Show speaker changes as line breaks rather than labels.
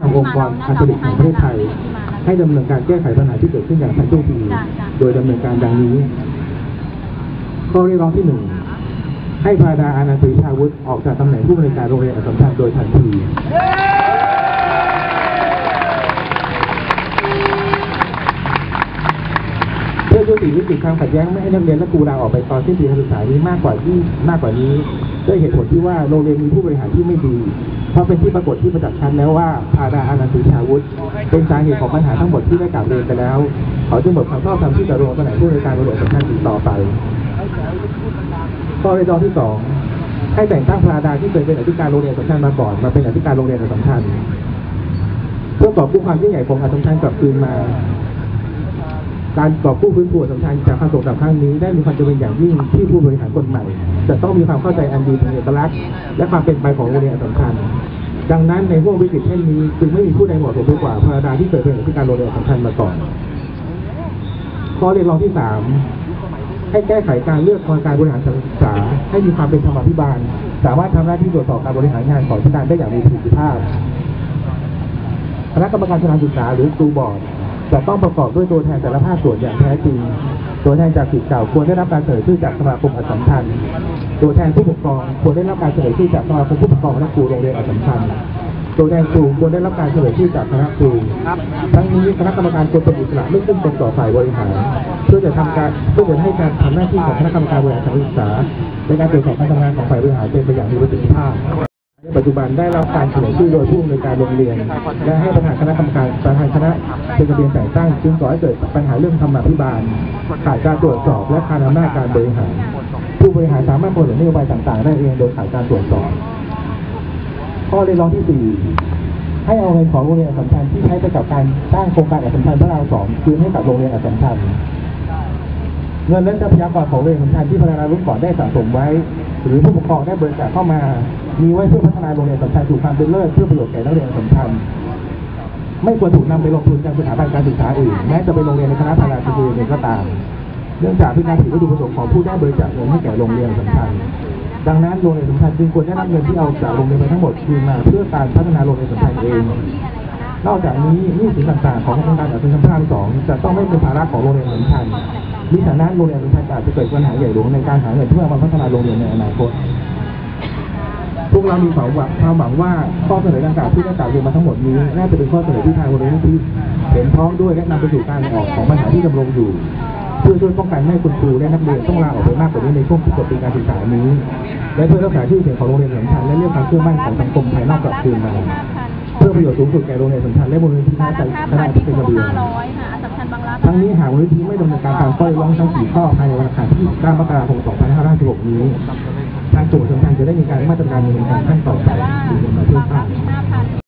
ทางองค์กรอาชญแห่งประเทศไทย ให้ดำเนินการแก้ไขปัญหาที่เกิดขึ้นอย่างทันท่วงที
จ้ะจ้ะ
โดยดำเนินการดังนี้ ข้อเรียกร้องที่หนึ่งให้พาดาอานันต์ศรีชาวุฒิออกจากตำแหน่งผู้บริการโรงเรียนอัสสัมชัญโดยทันทีเพื่อยุติวิกฤตความขัดแย้งไม่ให้นักเรียนและครูลาออกไปตอนสิ้นปีการศึกษานี้มากกว่าที่มากกว่านี้ด้วยเหตุผลที่ว่าโรงเรียนมีผู้บริหารที่ไม่ดี เพราะเป็นที่ปรากฏที่ประจักษ์ชัดแล้วว่าพาดาอานันต์สีชาวุฒิเป็นสาเหตุของปัญหาทั้งหมดที่ได้กล่าวเรียนไปแล้วเขาจึงหมดความชอบธรรมที่จะลงตำแหน่งผู้บริการโรงเรียนสำคัญอีกต่อไปข้อเรียกร้องที่สองให้แต่งตั้งพาดาที่เคยเป็นอธิการโรงเรียนสำคัญมาก่อนมาเป็นอธิการโรงเรียนสำคัญเพื่อกอบกู้ความยิ่งใหญ่ของอาสมชัญกลับคืนมา การกอบกู้ฟื้นฟูสำคัญจากความโศกเศร้าครั้งนี้ได้มีความจำเป็นอย่างยิ่งที่ผู้บริหารคนใหม่จะต้องมีความเข้าใจอันดีถึงเอกลักษณ์และความเป็นไปของโรงเรียนสำคัญ ดังนั้นในห่วงวิกฤตเช่นนี้จึงไม่มีผู้ใดเหมาะสมกว่าพระดาที่เคยเป็นอธิการโรงเรียนสำคัญมาก่อนข้อเรียกร้องที่สามให้แก้ไขการเลือกกรรมการบริหารศึกษาให้มีความเป็นธรรมาภิบาล สามารถทำหน้าที่ตรวจสอบการบริหารงานของที่การได้อย่างมีประสิทธิภาพคณะกรรมการสถานศึกษาหรือครูบอร์ด จะต้องประกอบด้วยตัวแทนแต่ละภาคส่วนอย่างแท้จริง ตัวแทนจากสิทธิ์เก่าควรได้รับการเสนอชื่อจากสมาคมอสัมชัญตัวแทนผู้ปกครองควรได้รับการเสนอชื่อจากสมาคมผู้ปกครองและครูโรงเรียนอสัมชัญตัวแทนครูควรได้รับการเสนอชื่อจากคณะครูทั้งนี้คณะกรรมการควรเป็นอิสระไม่ขึ้นตรงต่อฝ่ายบริหารเพื่อจะทำการเพื่อจะให้การทำหน้าที่ของคณะกรรมการบริหารการศึกษาในการตรวจสอบการทำงานของฝ่ายบริหารเป็นไปอย่างมีประสิทธิภาพ ปัจจุบันได้รับการเสนอชื่อโดยผู้อำนวยการโรงเรียน และให้ประธานคณะกรรมการประธานคณะเป็นระเบียนแต่งตั้งจึงก่อให้เกิดปัญหาเรื่องธรรมาภิบาลขาดการตรวจสอบและขาดอำนาจการบริหาร ผู้บริหารสามารถกำหนดนโยบายต่างๆ ได้เองโดยขาดการตรวจสอบ ข้อเรียกร้องที่สี่ให้เอาเงินของโรงเรียนอัสสัมชัญที่ใช้ไปกับการสร้างโครงการอัสสัมชัญพระรามสองคืนให้กับโรงเรียนอัสสัมชัญเงินและทรัพยากรของโรงเรียนสำคัญที่พัฒนารุ่นก่อนได้สะสมไว้ หรือผู้ปกครองได้บริจาคเข้ามา มีไว้เพื่อพัฒนาโรงเรียนสำคัญสู่ความเป็นเลิศเพื่อประโยชน์แก่นักเรียนสำคัญไม่ควรถูกนำไปลงทุนในสถาบันการศึกษาอื่นแม้จะเป็นโรงเรียนในคณะพาราชินีเองก็ตาม เนื่องจากพิจารณาถึงวัตถุประสงค์ของผู้ได้บริจาคเงินให้แก่โรงเรียนสำคัญ ดังนั้นโรงเรียนสำคัญจึงควรได้รับเงินที่เอาจากโรงเรียนไปทั้งหมดคืนมาเพื่อการพัฒนาโรงเรียนสำคัญเอง นอกจากนี้หนี้สินต่างๆ ของโครงการอัศวินพระรามสองจะต้องไม่เป็นภาระของโรงเรียนสำคัญมิฉะนั้นโรงเรียนสำคัญอาจจะเกิดปัญหาใหญ่หลวงในการหาเงินเพื่อมาพัฒนาโรงเรียนในอนาคตพวกเรามีความหวังความหวังว่าข้อเสนอดังกล่าวที่ได้กล่าวเรียนมาทั้งหมดนี้น่าจะเป็นข้อเสนอที่ทางโรงเรียนที่เห็นพ้องด้วยและนำไปสู่การออกของปัญหาที่ดำรงอยู่เพื่อช่วยป้องกันไม่ให้คุณครูและนักเรียนต้องลาออกไปมากกว่านี้ในช่วงที่จบปีการศึกษานี้ และเพื่อรักษาชื่อเสียงของโรงเรียนสำคัญและเรื่องความเชื่อมั่นของสังคมภายนอกกลับคืนมา เพื่อประโยชน์สูงสุดแก่โรงเรียนสัมชันและบริเวธินาตนาพันธ์ที่เป็นระเบียบ
500ค่ะสัมชันบางรัก
ทั้งนี้หากมูลนิธิไม่ดำเนินการตามข้อยร้องทั้ง4ข้อภายในวันอังคารที่9มกราคม2556นี้ทางโจวย์สัมชันจะได้มีการมาตรการดำเนินการขั้นต่อไป
ถึงมา
เที่
5